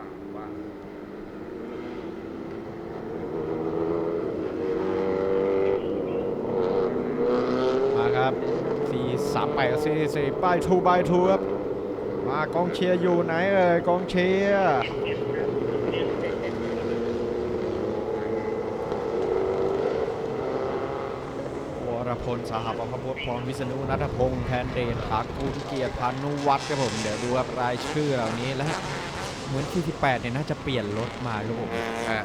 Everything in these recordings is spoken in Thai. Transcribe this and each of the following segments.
ว่างว่างมาครับสี่สามแปดสี่สี่ป้ายทูบายทูครับมากองเชียร์อยู่ไหนเอ่ยกองเชียร์วรพลสหประพจน์พรวิษณุนัทพงษ์แทนเดชอากูลเกียรติพานุวัฒน์ครับผม เดี๋ยวดูครับรายชื่อเหล่านี้และ เหมือนที่18เนี่ยน่าจะเปลี่ยนรถมาครับผมอะ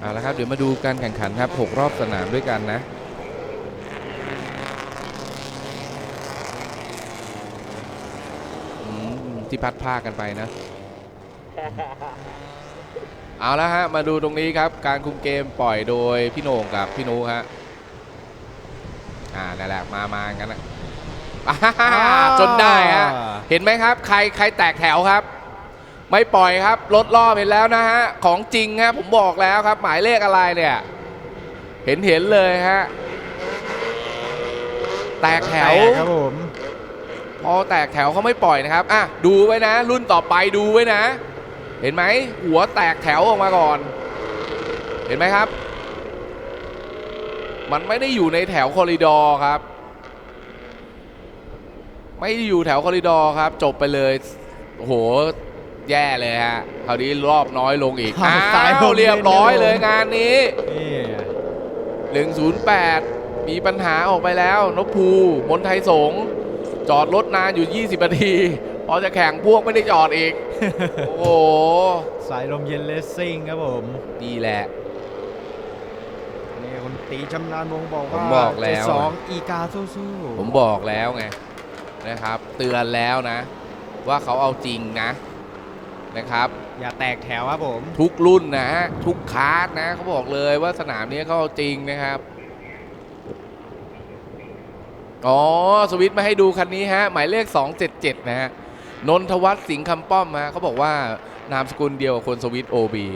เอาละครับเดี๋ยวมาดูการแข่งขันครับ 6 รอบสนามด้วยกันนะ อืม ที่พัดผ้ากันไปนะ เอาละฮะ มาดูตรงนี้ครับ การคุมเกมปล่อยโดยพี่โหน่งกับพี่นุฮะ อ่านั่นแหละมามากันนะ อ่าจนได้ฮะเห็นไหมครับ ใครใครแตกแถวครับ ไม่ปล่อยครับลดรอบเห็นแล้วนะฮะของจริงฮะผมบอกแล้วครับ หมายเลขอะไรเนี่ย เห็นเห็นเลยฮะแตกแถวตกครับผมพอแตกแถวเขาไม่ปล่อยนะครับ อะ ดูไว้นะ รุ่นต่อไปดูไว้นะ เห็นไหม หัวแตกแถวออกมาก่อน เห็นไหมครับ มันไม่ได้อยู่ในแถวคอริดอร์ครับ ไม่ได้อยู่แถวคอริดอร์ครับ จบไปเลยโอ้โหแย่เลยฮะคราวนี้รอบน้อยลงอีกอ้าวเรียบร้อยเลยงานนี้ นี่ 108 มีปัญหาออกไปแล้ว นพภูมนไทยสงฆ์จอดรถนานอยู่ 20 นาที พอจะแข่งพวกไม่ได้จอดอีก โอ้โห สายลมเย็นเลสซิ่งครับผมนี่แหละ นี่คุณตีชำนาญวงศ์บอกผว่ามบอกแล้วสองอีกาสู้ๆ ผมบอกแล้วไง นะครับ เตือนแล้วนะ ว่าเขาเอาจริงนะนะครับ อย่าแตกแถวครับผม ทุกรุ่นนะฮะทุกคาร์ดนะเขาบอกเลยว่าสนามนี้เขาเอาจริงนะครับอ๋อสวิตช์มาให้ดูคันนี้ฮะหมายเลข 277 นะฮะนนทวัฒน์สิงห์คำป้อมฮะเขาบอกว่า นามสกุลเดียวกับคนสวิตโอบี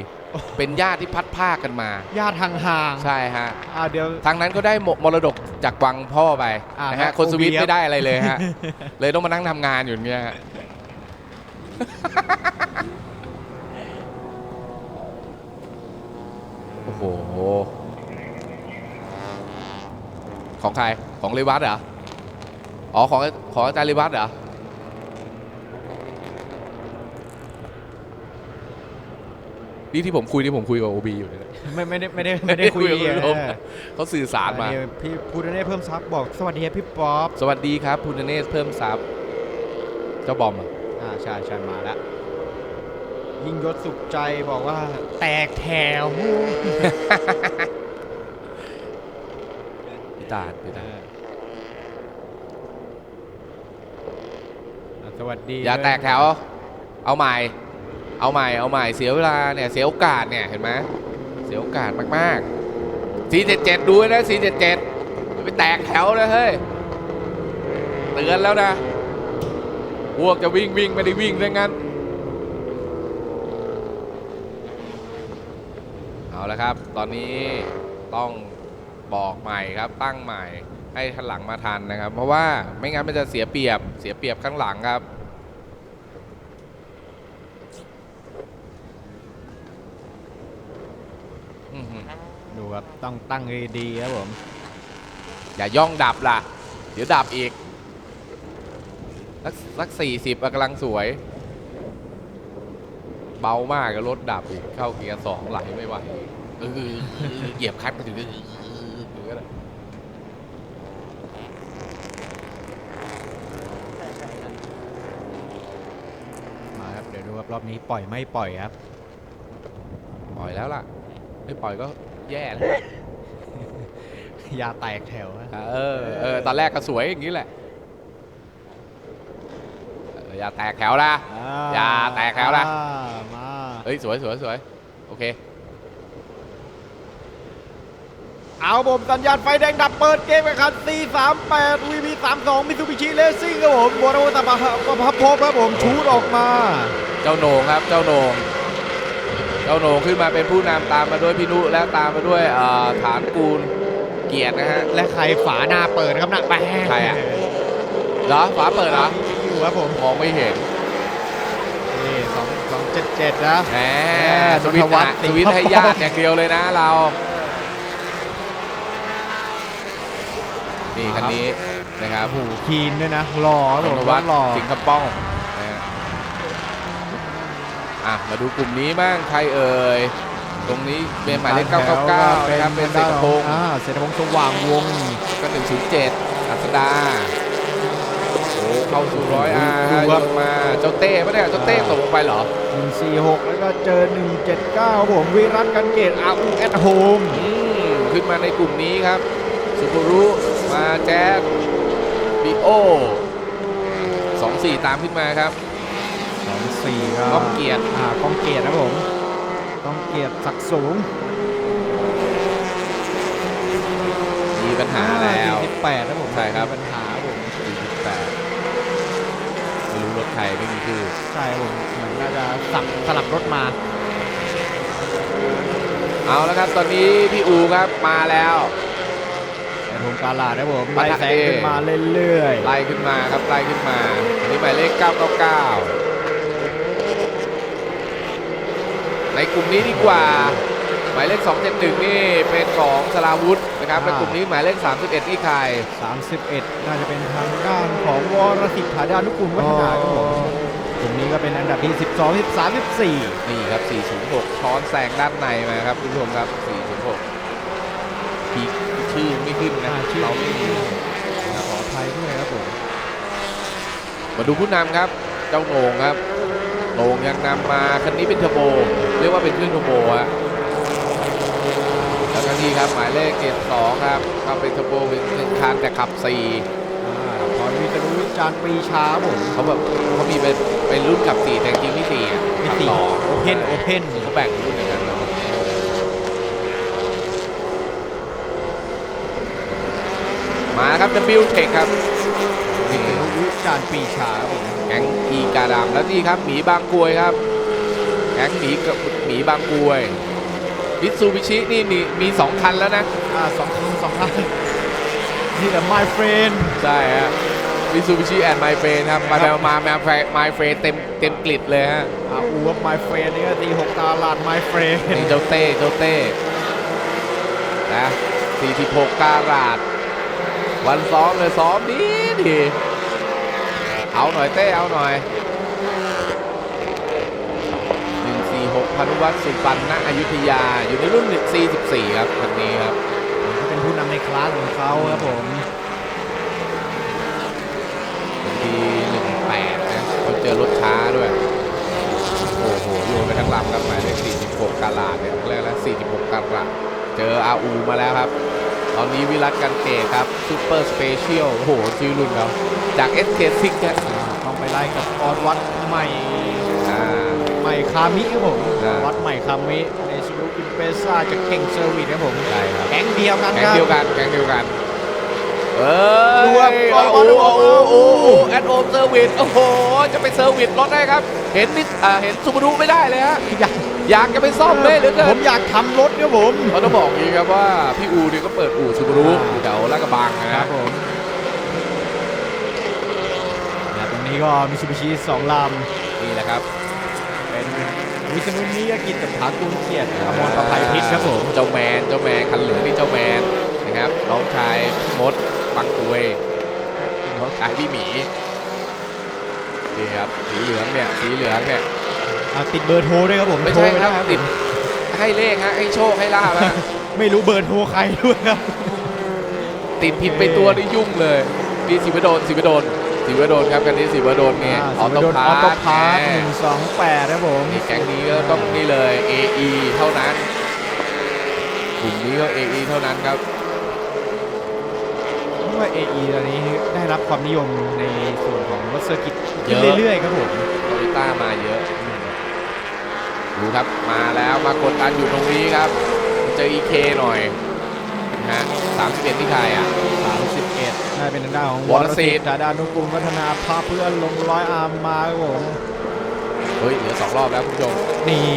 เป็นญาติที่พัดภาคกันมา ญาติห่างๆใช่ฮะอ่าเดี๋ยว ทางนั้นก็ได้มมรดกจากวังพ่อไปอ่านะครัฮะบคนสวิต OB ไม่ได้อะไรเลยฮะ เลยต้องมานั่งทำงานอยู่อย่างเงี้ยฮะ โอ้โห ของใคร ของเรวัตเหรอ อ๋อ ของของอาจารย์เรวัตเหรอ นี่ที่ผมคุยนี่ผมคุยกับโอบีอยู่เลยนะไม่ไม่ได้ไม่ได้ไม่ได้คุยไม่ได้คุยกับเอลมอเขาสื่อสารมา อันนี้พี่พูดได้เพิ่มซับบอกสวัสดีครับพี่ป๊อปสวัสดีครับพุนเนศเพิ่มซับเจ้าบอมอะอ่าใช่ใช่มาแล้วยิ่งยศสุขใจบอกว่า แตกแถวพี่ตาดพี่เอตาดออะสวัสดีอย่าด้วยแตกแถว เอาใหม่ เอาใหม่เอาใหม่เสียเวลาเนี่ยเสียโอกาสเนี่ยเห็นไหมเสียโอกาสมากๆ 477 ดูไว้นะ 477ไปแตกแถวนะเฮ้ยเตือนแล้วนะพวกจะวิ่งวิ่งไม่ได้วิ่งด้วยงั้นเอาละครับ ตอนนี้ต้องบอกใหม่ครับตั้งใหม่ให้ทันหลังมาทันนะครับ เพราะว่าไม่งั้นมันจะเสียเปรียบเสียเปรียบข้างหลังครับ อื้อหือ ดูครับต้องตั้งให้ดีครับผม อย่าย่องดับล่ะ เดี๋ยวดับอีกสักสักสี่สิบกำลังสวย เบามากก็รถดับอีกเข้าเกียร์สองไหลไม่ไหวเออเหยียบคลัดไปถึงเออถึงก็ได้มาครับเดี๋ยวดูครับรอบนี้ปล่อยไม่ปล่อยครับ ปล่อยแล้วล่ะ ไม่ปล่อยก็ แย่แล้วล่ะอย่าแตกแถวอะเออเออตอนแรกก็สวยอย่างนี้แหละเอออย่าแตกแถวนะ อย่าแตกแถวนะ อ่ามาเฮ้ยสวยสวยสวยโอเค เอาผมสัญญาณไฟแดงดับเปิดเกมกันคัน438 VP 32 Mitsubishi Racing ครับผมบอลตาปะประพับพบครับผมชูดออกมา เจ้าโหนงครับ เจ้าโหนง เจ้าโหนงขึ้นมาเป็นผู้นำตามมาด้วยพี่นุและตามมาด้วยเอ่อฐานกูลเกียรตินะฮะ และใครฝาหน้าเปิดครับนะแปะใครอะเหรอฝาเปิดเหรออยู่ครับผมมองไม่เห็นนี่สองสองเจ็ดเจ็ดนะแหมแหมสวิตช์นนทวัฒน์นะสิสงห์วิตช์ให้ทองญาติอย่างเดียวเลยนะเรา นี่คันนี้นะครับโอ้โหคีนด้วยนะหล่อครับนผมนทวัฒน์หล่อสิงคโปร์นะฮะ อะมาดูกลุ่มนี้บ้างใครเอ่ยตรงนี้เป็นหมายเลข999นะครับเป็นเศรษฐพงศ์อ่าเศรษฐพงศ์สว่างวงศ์ก็107อัศดาโอ้เข้าสู่ร้อยอาดูโยครับนมาเจ้าเต้ปะเนี่ยเจ้าเต้ตกลงไปเหรอ 146 แล้วก็เจอ 179 ผมวิรัตกันเกตอาอูแอดโฮมอืมขึ้นมาในกลุ่มนี้ครับสุกุรุมาแจ๊สบีโอสองสี่ตามขึ้นมาครับ 24ก็ก้องเกียรติอ่าก้องเกียรตินะผมก้องเกียรติศักดิ์สูงมีปัญหาแล้ว48นะผมใช่ครับ มีปัญหาผม48ไม่รู้รถใครไม่มีชื่อใช่ครับผมเหมือนน่าจะสับสลับรถมา เอาแล้วครับ ตอนนี้พี่อูครับมาแล้วแต่ผมกาลาดนะผมปะไล่ทะแซงเอขึ้นมาเรื่อยไล่ขึ้นมาครับไล่ขึ้นมาอันนี้หมายเลข999 ในกลุ่มนี้ดีกว่า หมายเลข 271 นี่เป็นของสลาวุธนะครับและกลุ่มนี้หมายเลข 31 นี่ใครๆ31 น่าจะเป็นทางด้านของวรสิทธิ์ฐาดานุกุลวัฒนาครับผมกลุ่มนี้ก็เป็นอันดับที่ 12 13 14 นี่ครับ 406 ช้อนแซงด้านในมาครับคุณผู้ชมครับ 406พีชื่อไม่ขึ้นนะอ่าชื่อเราไม่มีขออภัยด้วยครับผมมาดูผู้นำครับ เจ้าโหน่งครับ โหน่งยังนำมาคันนี้เป็นเทอร์โบ เรียกว่าเป็นเครื่องเทอร์โบฮะแล้วก็นี่ครับหมายเลข72ครับเข้าเป็นเทอร์โบเป็นหนึ่งคันแต่ขับ4อ่าพรวิตรุวิจารณ์ปรีชาครับผมเขาแบบเขามีเป็นเป็นรุ่นขับ4แต่จริงๆไม่4อะมิขับติต่อโอเพนโอเพนเขาแบ่งรุ่นอย่างนั้นนะมาครับ W Tech ครับนี่วิจารณ์ปรีชาครับผม แก๊งอีกาดำแล้วนี่ครับหมีบางกรวยครับแก๊งหมีกับหมีบางกรวยมิตซูบิชินี่มีมีสองคันแล้วนะอ่าสองคันสองคันนี่แหละ my friend ใช่ฮะมิตซูบิชิแอนด์ไมเฟรนครับมาครับมามาไมเฟรนเต็มเต็มกลิดเลยฮะอ่าอูกับ my friend นี่ก็ตีหกตาลาด my friend นี่เจ้าเต้เจ้าเต้นะ46การาดวันซ้อมเลยซ้อมดีดี เอาหน่อยเต้เอาหน่อย146พันุวัฒน์สุปันณอยุธยา อยู่ในรุ่น44ครับคันนี้ครับเขาเป็นผู้นำในคลาสของเขาครับผมบางที18นะเขาเจอรถช้าด้วย โอ้โหโยนไปทั้งลำครับหมายเลข46กาลาดเนี่ยเรียกแล้ว46กาลาดเจอ RU มาแล้วครับ ตอนนี้วิรัตกันเกตครับซูเปอร์สเปเชียลโอ้โหชื่อรุ่นเขา จาก SK6 เนี่ยอ่าต้องไปไล่กับออดวัดใหม่อ่า ใหม่คามิครับผมอ่า วัดใหม่คามิในซูรุอินเปซ่าจากเก่งเซอร์วิสครับผมใช่ครับแก๊งเดียวกันแก๊คงรับ เดียวกันแก๊งเดียวกันเออรวมโอ้โหรวมโอ้โหรวมโอ้โหแอดโอมเซอร์วิสโอ้โหจะไปเซอร์วิสรถได้ครับ เห็นนิดอ่าเห็นซูบารุไม่ได้เลยฮะอยาก อยากจะไปซ่อมเลยเหลือเกิผน มอยากทำรถครับผม เขาต้องบอกอย่างนี้ครับว่า พี่อูเนี่ยก็เปิดอู่ซูบารุอยู่แถวลาดกระบังนะคครัรับบผมและตรง นี้ก็มิซูบิชิสองลนี่แหละครับำเป็นวิษณุนิยกิจกับถากุลเกียรติอมรประภัยพิษครับผม เจ้าแมน เจ้าแมนคันเหลืองนี่เจ้าแมนนะครับ น้องชายมดบังกวยน้องชายพี่หมีนี่ครับ สีเหลืองเนี่ย สีเหลืองเนี่ยอ่าติดเบอร์โทรด้วยครับผมไม่ใช่โทครับด้ติดให้เลขฮะ ให้โชค ให้ลาบฮะ ไม่รู้เบอร์โทรใครด้วยครับ ติดผิดไปตัวนี่ยุ่งเลยนี่สิบโดนสิบโดน สิบโดนครับกันนี้สิบโดนเนี่ยออโต้พาออร์โต้ทพาร์ทหนึ่งสองแปดครับผมนี่แก๊งนี้ก็ต้องนี่เลย AE เท่านั้นกลุ่มนี้ก็ AE เท่านั้นครับเพราะว่า AE ตอนนี้ได้รับความนิยมในส่วนของรถเซอร์กิตเยขึ้นอะเรื่อยๆครับผมโตโยต้ามาเยอะดูครับมาแล้วมากดดันอยู่ตรงนี้ครับ เจอ EK หน่อยนะฮะ31ที่ใครอะ31น่า เป็นทางด้านของวรสิทธิ์ดาดานุกุลวัฒนาพาเพื่อนลงร้อยอาร์มมาครับผมเฮ้ยเหลือสองรอบแล้วคุณผู้ชมนี่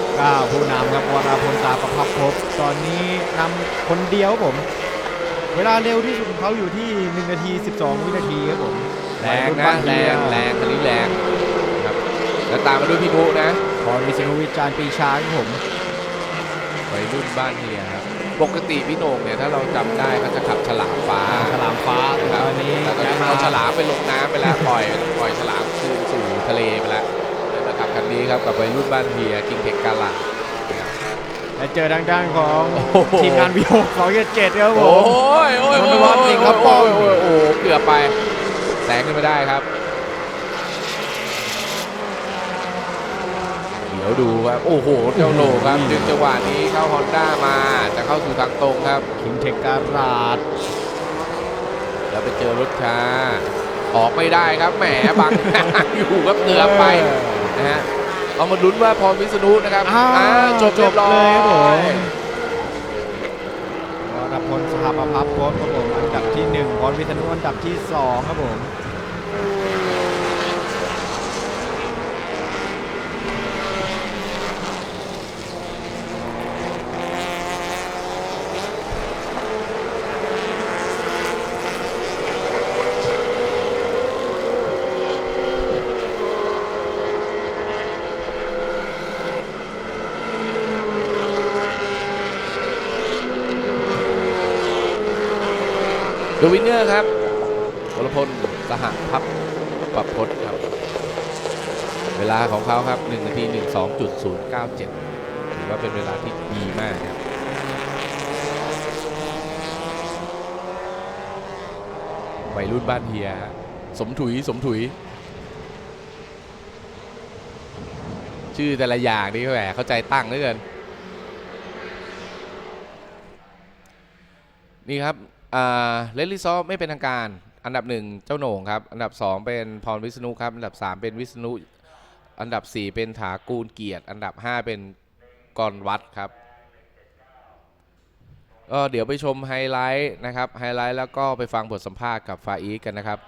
69ผู้นำครับวราพลตาประพับพบตอนนี้นำคนเดียวครับผม เวลาเร็วที่สุดของเขาอยู่ที่ 1 นาที 12 วินาทีครับผมแรงวัยรุ่นะบ้านแรเฮียงแรงคันนี้แรงครับแล้วตามมาด้วยพี่นุนะพรวิษณุวิจารณ์ปีชาครับผมวัยรุ่นบ้านเฮียครับ ปกติพี่โหน่งเนี่ยถ้าเราจำได้เขาจะขับฉลามฟ้าฉลามฟ้าคตรับอนนี้แต่ตอนนี้ย้ยเอาฉลามไปลงน้ำไปแล้วปล่อยปล่อยฉลามคืนสู่ทะเลไปแล้วเลยมาขับคันนี้ครับกับวัยรุ่นบ้านเฮียกิงเทคกาลาและเจอทางด้านของโอ้โห ทีมงานวิโอสองเจ็ดครับผโอ้ม ยโอ้ยนโอ้นยทวัฒน์สิงคโปร์โอ้ยโอ้ยโอ้ยเกือบไปแซงขึ้นมาได้ครับ เดี๋ยวดูครับโอ้โหเจ้าโหลครับดึงจังหวะนี้เข้าฮอนด้ามาจะเข้าสู่ทางตรงครับคิงเทคการาดแล้วไปเจอรถช้าออกไม่ได้ครับแหมบังอยู่ครับเกือบไปนะฮะเอามาลุ้นว่าพรวิษณุนะครับอ้าวอ่าจบเรียบร้อเลยครับผมยวรพลสหประพับโค้ชครับผมอันดับที่หนึ่งพรวิษณุอันดับที่สองครับผม วินเนอร์ครับวรพลสหพับประพจน์ครับ เวลาของเขาครับ1นาที 12.097 ถือว่าเป็นเวลาที่ดีมากครับวัยรุ่นบ้านเฮียสมถุยสมถุย ชื่อแต่ละอย่างนี่แหมเข้าใจตั้งเหลือเกินนี่ครับ เลนลิซอฟไม่เป็นทางการ อันดับหนึ่งเจ้าโหน่งครับ อันดับสองเป็นพรวิษณุครับ อันดับสามเป็นวิษณุ อันดับสี่เป็นถากูลเกียรติ อันดับห้าเป็นกรวัดครับก็เดี๋ยวไปชมไฮไลท์นะครับ ไฮไลท์แล้วก็ไปฟังบทสัมภาษณ์กับฟาอีกกันนะครับ